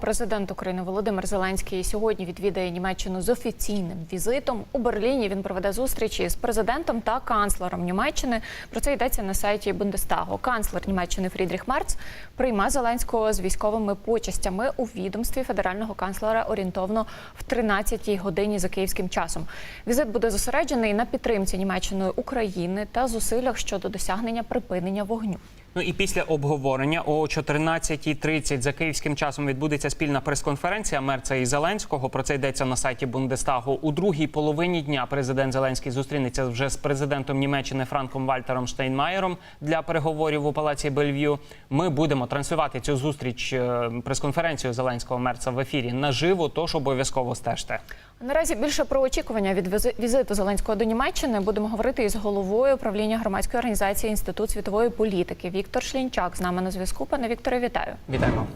Президент України Володимир Зеленський сьогодні відвідає Німеччину з офіційним візитом. У Берліні він проведе зустрічі з президентом та канцлером Німеччини. Про це йдеться на сайті Бундестагу. Канцлер Німеччини Фрідріх Мерц прийме Зеленського з військовими почестями у відомстві федерального канцлера орієнтовно в 13-й годині за київським часом. Візит буде зосереджений на підтримці Німеччиною України та зусиллях щодо досягнення припинення вогню. Ну і після обговорення о 14.30 за київським часом відбудеться спільна прес-конференція Мерца і Зеленського. Про це йдеться на сайті Бундестагу. У другій половині дня президент Зеленський зустрінеться вже з президентом Німеччини Франком Вальтером Штейнмаєром для переговорів у палаці Бельв'ю. Ми будемо транслювати цю зустріч е, прес-конференцію Зеленського Мерца в ефірі наживо. Тож обов'язково стежте. Наразі більше про очікування від візи- візиту Зеленського до Німеччини будемо говорити із головою управління громадської організації Інститут світової політики Віктор Шлінчак з нами на зв'язку. Пане Вікторе, вітаю. Вітаємо.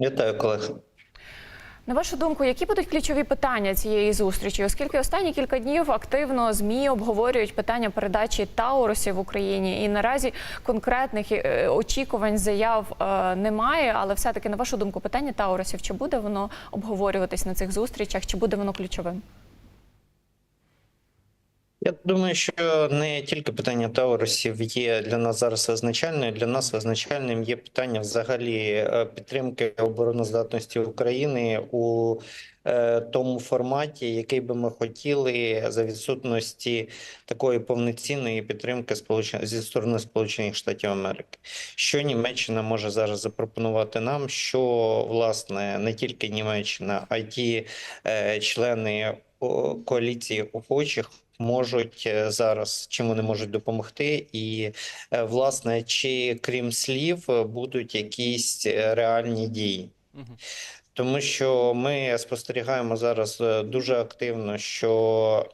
Вітаю, колег. На вашу думку, які будуть ключові питання цієї зустрічі? Оскільки останні кілька днів активно змі обговорюють питання передачі Таурусів в Україні, і наразі конкретних е, очікувань заяв е, немає. Але все таки, на вашу думку, питання Таурусів чи буде воно обговорюватись на цих зустрічах, чи буде воно ключовим? Я думаю, що не тільки питання Таурусів є для нас зараз визначальною. Для нас визначальним є питання взагалі е, підтримки обороноздатності України у е, тому форматі, який би ми хотіли за відсутності такої повноцінної підтримки зі сторони Сполучених Штатів Америки. Що Німеччина може зараз запропонувати нам? Що власне не тільки Німеччина, а й ті е, члени коаліції охочих можуть е, зараз, чим вони можуть допомогти, і е, власне, чи крім слів будуть якісь е, реальні дії. Тому що ми спостерігаємо зараз дуже активно, що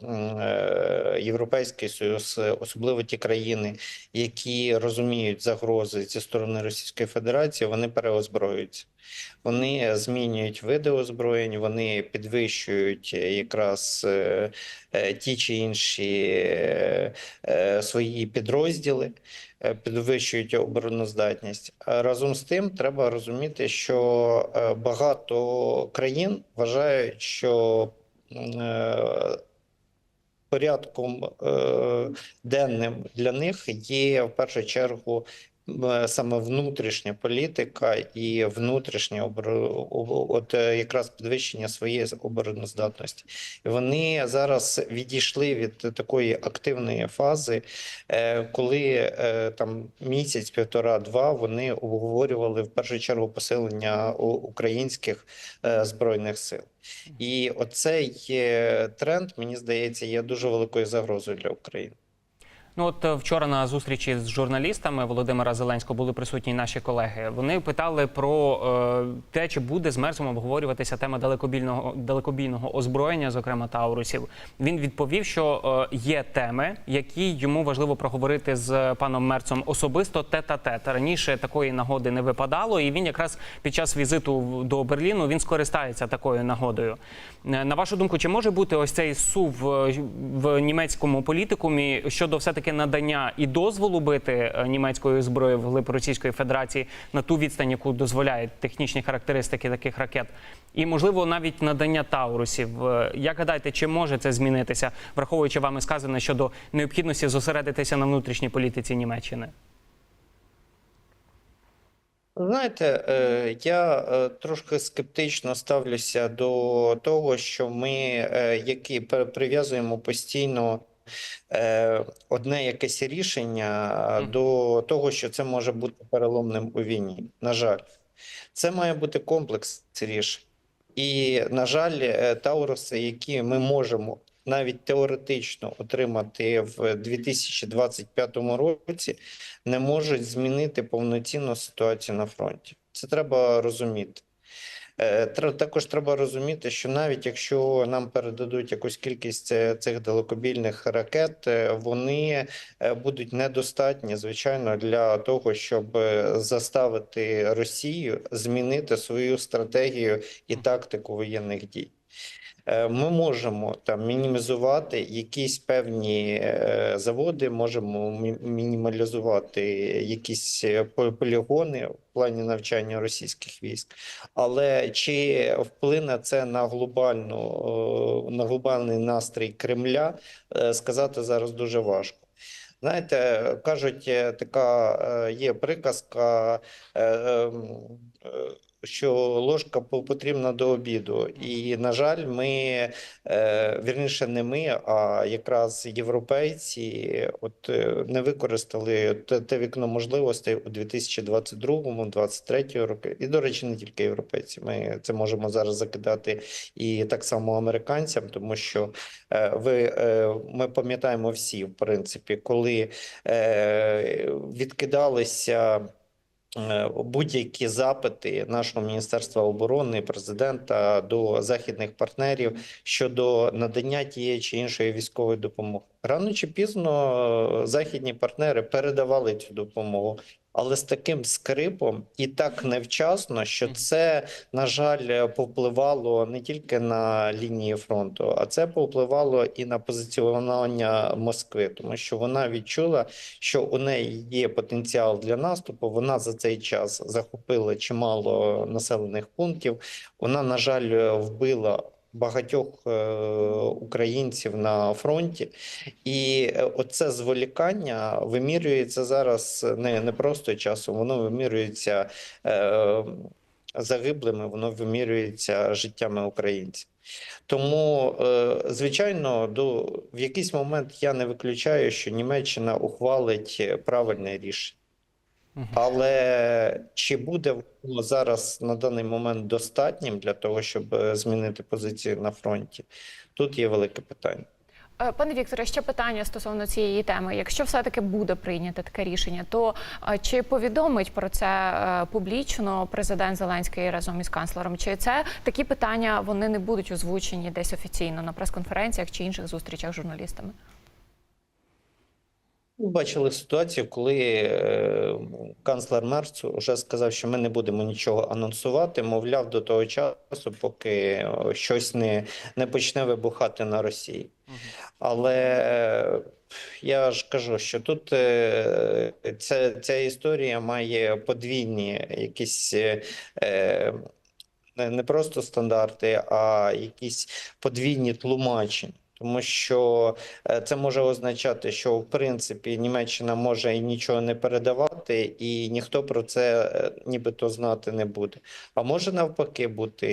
Європейський Союз, особливо ті країни, які розуміють загрози зі сторони Російської Федерації, вони переозброюються. Вони змінюють види озброєнь, вони підвищують якраз ті чи інші е, е, свої підрозділи, е, підвищують обороноздатність. Разом з тим, треба розуміти, що е, багато країн вважають, що е, порядком е, денним для них є в першу чергу саме внутрішня політика і внутрішнє от е, якраз підвищення своєї обороноздатності. Вони зараз відійшли від такої активної фази, е, коли е, там місяць, півтора-два вони обговорювали в першу чергу посилення українських збройних сил. І оцей тренд, мені здається, є дуже великою загрозою для України. Ну от е, вчора на зустрічі з журналістами Володимира Зеленського були присутні наші колеги. Вони питали про е, те, чи буде з Мерцем обговорюватися тема далекобійного далекобійного озброєння, зокрема Таурусів. Він відповів, що е, є теми, які йому важливо проговорити з паном Мерцем особисто тет-а-тет. Раніше такої нагоди не випадало, і він якраз під час візиту до Берліну він скористається такою нагодою. Е, На вашу думку, чи може бути ось цей сув е, в німецькому політикумі щодо все таки надання і дозволу бити е, німецької зброї в глиб Російської Федерації на ту відстань, яку дозволяють технічні характеристики таких ракет, і можливо навіть надання таурусів? Е, Як гадаєте, чи може це змінитися, враховуючи вами сказане щодо необхідності зосередитися на внутрішній політиці Німеччини? Знаєте, е, я трошки скептично ставлюся до того, що ми які прив'язуємо постійно е, одне якесь рішення до того, що це може бути переломним у війні. На жаль, це має бути комплекс рішень. І, на жаль, е, Тауруси, які ми можемо навіть теоретично отримати в 2025 році, не можуть змінити повноцінну ситуацію на фронті. Це треба розуміти. Е, Також треба розуміти, що навіть якщо нам передадуть якусь кількість е, цих далекобільних ракет, е, вони будуть недостатні, звичайно, для того, щоб заставити Росію змінити свою стратегію і тактику воєнних дій. Е, Ми можемо там мінімізувати якісь певні е, заводи, можемо мінімалізувати якісь е, полігони в плані навчання російських військ. Але чи вплине це на глобальну на глобальний настрій Кремля, сказати зараз дуже важко. Знаєте, кажуть, така є приказка, ем, що ложка потрібна до обіду. І, на жаль, ми, е, вірніше, не ми, а якраз європейці от е, не використали те, вікно можливостей у 2022-2023 роки. І, до речі, не тільки європейці. Ми це можемо зараз закидати і так само американцям, тому що Е, Ви ми пам'ятаємо всі, в принципі, коли відкидалися. Е, Будь-які запити нашого міністерства оборони, президента до західних партнерів щодо надання тієї чи іншої військової допомоги, рано чи пізно е, західні партнери передавали цю допомогу, але з таким скрипом і так невчасно, що це на жаль, повпливало не тільки на лінії фронту, а це повпливало і на позиціонування Москви, тому що вона відчула, що у неї є потенціал для наступу. Вона за цей час захопила чимало населених пунктів. Вона, на жаль, вбила. Багатьох е, українців на фронті, і е, оце зволікання вимірюється зараз не, не просто часом, воно вимірюється е, загиблими, воно вимірюється життями українців. Тому, звичайно, до в якийсь момент я не виключаю, що Німеччина ухвалить правильне рішення. Але чи буде воно зараз на даний момент достатнім для того, щоб е, змінити позицію на фронті? Тут є велике питання. Е, Пане Вікторе, ще питання стосовно цієї теми. Якщо все-таки буде прийнято таке рішення, то е, чи повідомить про це публічно президент Зеленський разом із канцлером? Чи це такі питання вони не будуть озвучені десь офіційно на прес-конференціях чи інших зустрічах з журналістами? Ми бачили ситуацію, коли е, канцлер Мерц вже сказав, що ми не будемо нічого анонсувати, мовляв, до того часу, поки е, щось не, не почне вибухати на Росії. Але е, я ж кажу, що тут ця, ця історія має подвійні якісь не просто стандарти, а якісь подвійні тлумачення. Тому що е, це може означати, що в принципі Німеччина може і нічого не передавати, і ніхто про це е, нібито знати не буде. А може навпаки бути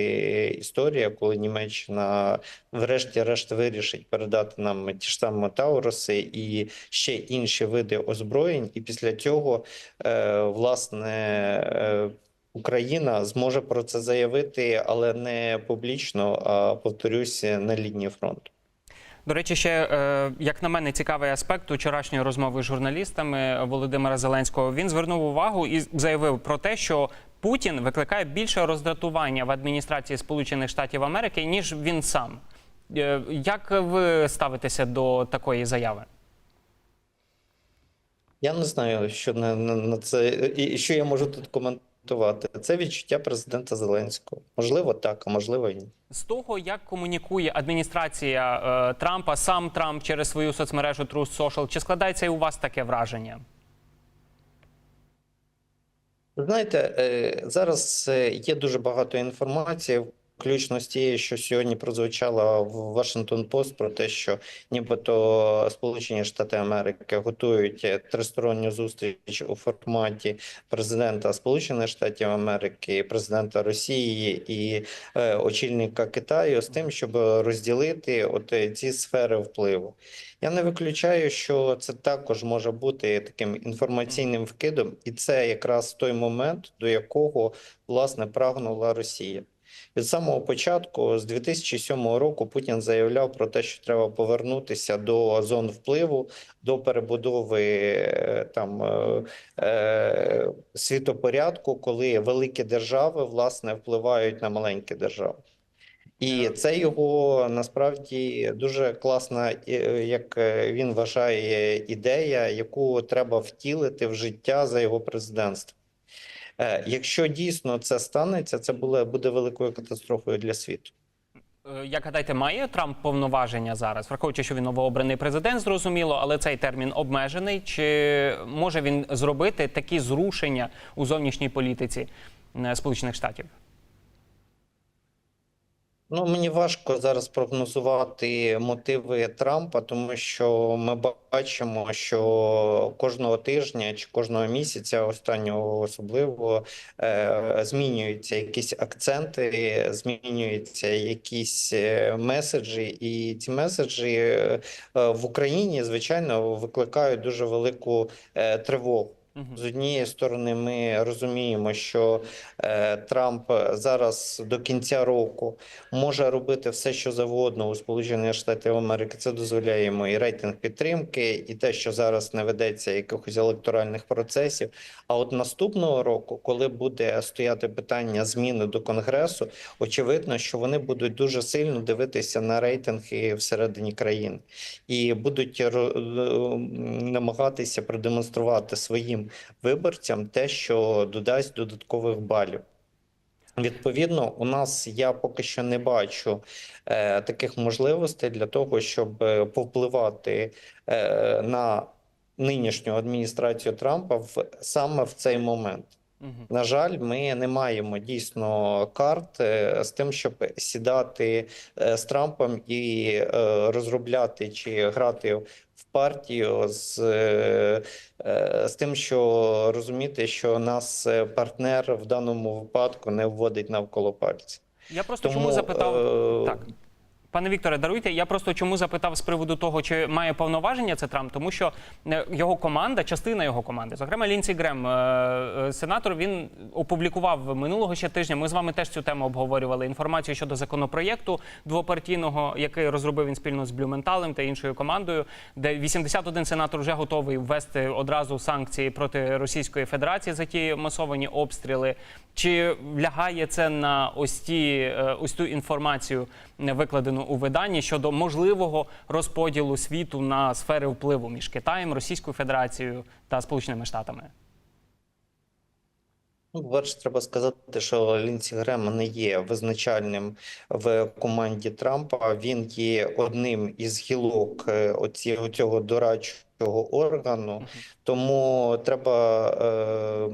історія, коли Німеччина врешті-решт вирішить передати нам ті ж самі Тауруси і ще інші види озброєнь, і після цього е, власне. Україна зможе про це заявити, але не публічно, а повторюсь, на лінії фронту. До речі, ще е, як на мене цікавий аспект вчорашньої розмови з журналістами Володимира Зеленського. Він звернув увагу і заявив про те, що Путін викликає більше роздратування в адміністрації Сполучених Штатів Америки ніж він сам. Е, Як ви ставитеся до такої заяви? Я не знаю, що на, на, на це і що я можу тут коментувати. Це відчуття президента Зеленського. Можливо, так, а можливо, і ні. З того, як комунікує адміністрація е, Трампа, сам Трамп через свою соцмережу Truth Social, чи складається і у вас таке враження? Знаєте, е, зараз е, є дуже багато інформації, включно з тією, що сьогодні прозвучала в Washington Post про те, що нібито Сполучені Штати Америки готують тристоронню зустріч у форматі президента Сполучених Штатів Америки, президента Росії і е, очільника Китаю з тим, щоб розділити от е, ці сфери впливу. Я не виключаю, що це також може бути таким інформаційним вкидом, і це якраз той момент, до якого власне прагнула Росія. Від самого початку, з 2007 року, Путін заявляв про те, що треба повернутися до зон впливу, до перебудови е, там е, е, світопорядку, коли великі держави власне впливають на маленькі держави. І це його насправді дуже класна, е, як е, він вважає, ідея, яку треба втілити в життя за його президентства. Е, Якщо дійсно це станеться, це буде, великою катастрофою для світу. Е, Як гадаєте, має Трамп повноваження зараз, враховуючи, що він новообраний президент, зрозуміло, але цей термін обмежений. Чи може він зробити такі зрушення у зовнішній політиці е, Сполучених Штатів? Ну, мені важко зараз прогнозувати мотиви Трампа, тому що ми бачимо, що кожного тижня чи кожного місяця, останнього особливо, е, змінюються якісь акценти, змінюються якісь е, меседжі, і ці меседжі е, в Україні, звичайно, викликають дуже велику тривогу. З однієї сторони, ми розуміємо, що е, Трамп зараз до кінця року може робити все, що завгодно у Сполучених Штатів Америки. Це дозволяє йому і рейтинг підтримки, і те, що зараз не ведеться якихось електоральних процесів. А от наступного року, коли буде стояти питання зміни до конгресу, очевидно, що вони будуть дуже сильно дивитися на рейтинги всередині країни і будуть е, намагатися продемонструвати своїм виборцям те, що додасть додаткових балів. Відповідно, у нас я поки що не бачу е, таких можливостей для того, щоб е, повпливати е, на нинішню адміністрацію Трампа в саме в цей момент. На жаль, ми не маємо дійсно карт е, з тим, щоб сідати е, з Трампом і е, розробляти чи грати в партію з, з тим, що розуміти, що нас партнер в даному випадку не вводить навколо пальця. Я просто Тому чому запитав е, так. Пане Вікторе, даруйте. Я просто чому запитав з приводу того, чи має повноваження це Трамп, тому що е, його команда, частина його команди, зокрема Лінсі Грем, е, е, сенатор, він опублікував минулого ще тижня. Ми з вами теж цю тему обговорювали. Інформацію щодо законопроєкту двопартійного, який розробив він спільно з Блюменталем та іншою командою, де 81 сенатор вже готовий ввести одразу санкції проти Російської Федерації за ті масовані обстріли. Чи лягає це на ось ті ось ту інформацію, викладену у виданні щодо можливого розподілу світу на сфери впливу між Китаєм, Російською Федерацією та Сполученими Штатами? Ну, по-перше, треба сказати, що Лінсі Грем не є визначальним в команді Трампа. Він є одним із гілок е, оці, цього дорадчого органу. Тому треба е,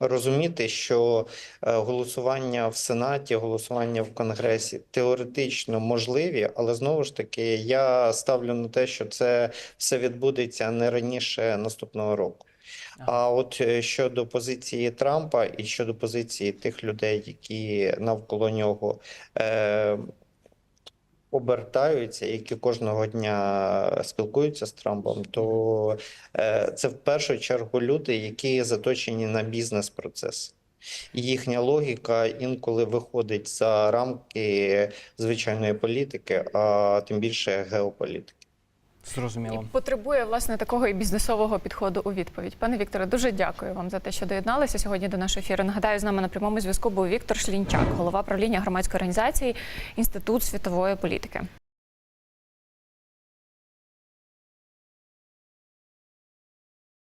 розуміти, що е, голосування в Сенаті, голосування в Конгресі теоретично можливі, але знову ж таки я ставлю на те, що це все відбудеться не раніше наступного року. А от е, щодо позиції Трампа і щодо позиції тих людей, які навколо нього е, обертаються, які кожного дня спілкуються з Трампом, то е, це в першу чергу люди, які заточені на бізнес-процес. Їхня логіка інколи виходить за рамки звичайної політики, а тим більше геополітики. Зрозуміло. І потребує власне такого і бізнесового підходу у відповідь. Пане Вікторе, дуже дякую вам за те, що доєдналися сьогодні до нашого ефіру. Нагадаю, з нами на прямому зв'язку був Віктор Шлінчак, голова правління громадської організації Інститут світової політики.